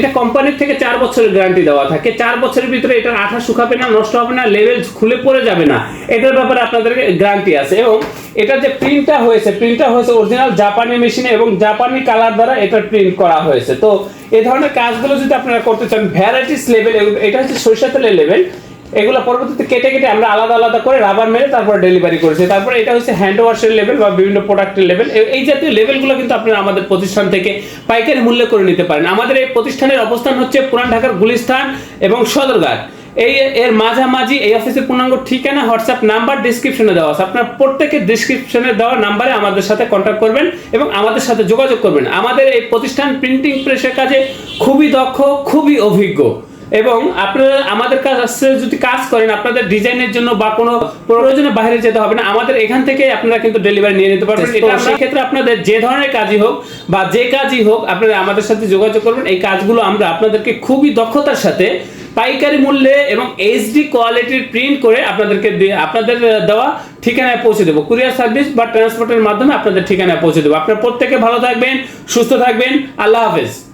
এটা কোম্পানির থেকে চার বছরের গ্যারান্টি দেওয়া থাকে। চার বছরের ভিতরে এটার আঠা শুকাবে না, নষ্ট হবে না লেভেল খুলে পড়ে যাবে না। এটার ব্যাপারে আপনাদের গ্যারান্টি আছে এবং এটা যে প্রিন্টটা হয়েছে প্রিন্টটা হয়েছে অরিজিনাল জাপানি মেশিনে এবং জাপানি কালার দ্বারা এটা প্রিন্ট করা হয়েছে। তো এই ধরনের কাজগুলো যদি আপনারা করতে চান ভ্যারাইটিস লেভেল এটা হচ্ছে সরিষা তেলের লেভেল এগুলো পরবর্তীতে কেটে কেটে আমরা আলাদা আলাদা করে রাবার মেরে তারপর ডেলিভারি করেছি। তারপরে এটা হচ্ছে হ্যান্ড ওয়াশের লেভেল বা বিভিন্ন প্রোডাক্টের লেভেল এই জাতীয় লেভেলগুলো কিন্তু আপনারা আমাদের প্রতিষ্ঠান থেকে পাইকারি মূল্যে করে নিতে পারেন। আমাদের এই প্রতিষ্ঠানের অবস্থান হচ্ছে পুরান ঢাকার গুলিস্তান এবং সদরঘাট। এই এর মাঝামাঝি এই অফিসের পূর্ণাঙ্গ ঠিকানা হোয়াটসঅ্যাপ নাম্বার ডিসক্রিপশনে দেওয়া আছে। আপনার প্রত্যেকের ডিসক্রিপশনে দেওয়া নাম্বারে আমাদের সাথে কন্ট্যাক্ট করবেন এবং আমাদের সাথে যোগাযোগ করবেন। আমাদের এই প্রতিষ্ঠান প্রিন্টিং প্রেসের কাজে খুবই দক্ষ, খুবই অভিজ্ঞ। এবং আপনারা আমাদের কাজ আসছে যদি কাজ করেন আপনাদের ডিজাইনের জন্য বা কোনো প্রয়োজনে বাইরে যেতে হবে না আমাদের এখান থেকে আপনারা কিন্তু ডেলিভারি নিয়ে নিতে পারবেন। তো সেই ক্ষেত্রে আপনাদের যে ধরনের কাজই হোক বা যে কাজই হোক আপনারা আমাদের সাথে যোগাযোগ করবেন। এই কাজগুলো আমরা আপনাদেরকে খুবই দক্ষতার সাথে পাইকারি মূল্যে এবং এইচডি কোয়ালিটির প্রিন্ট করে আপনাদেরকে দিয়ে- আপনাদের দেওয়া ঠিকানায় পৌঁছে দেবো। কুরিয়ার সার্ভিস বা ট্রান্সপোর্টের মাধ্যমে আপনাদের ঠিকানায় পৌঁছে দেবো। আপনারা প্রত্যেকে ভালো থাকবেন সুস্থ থাকবেন। আল্লাহ হাফেজ।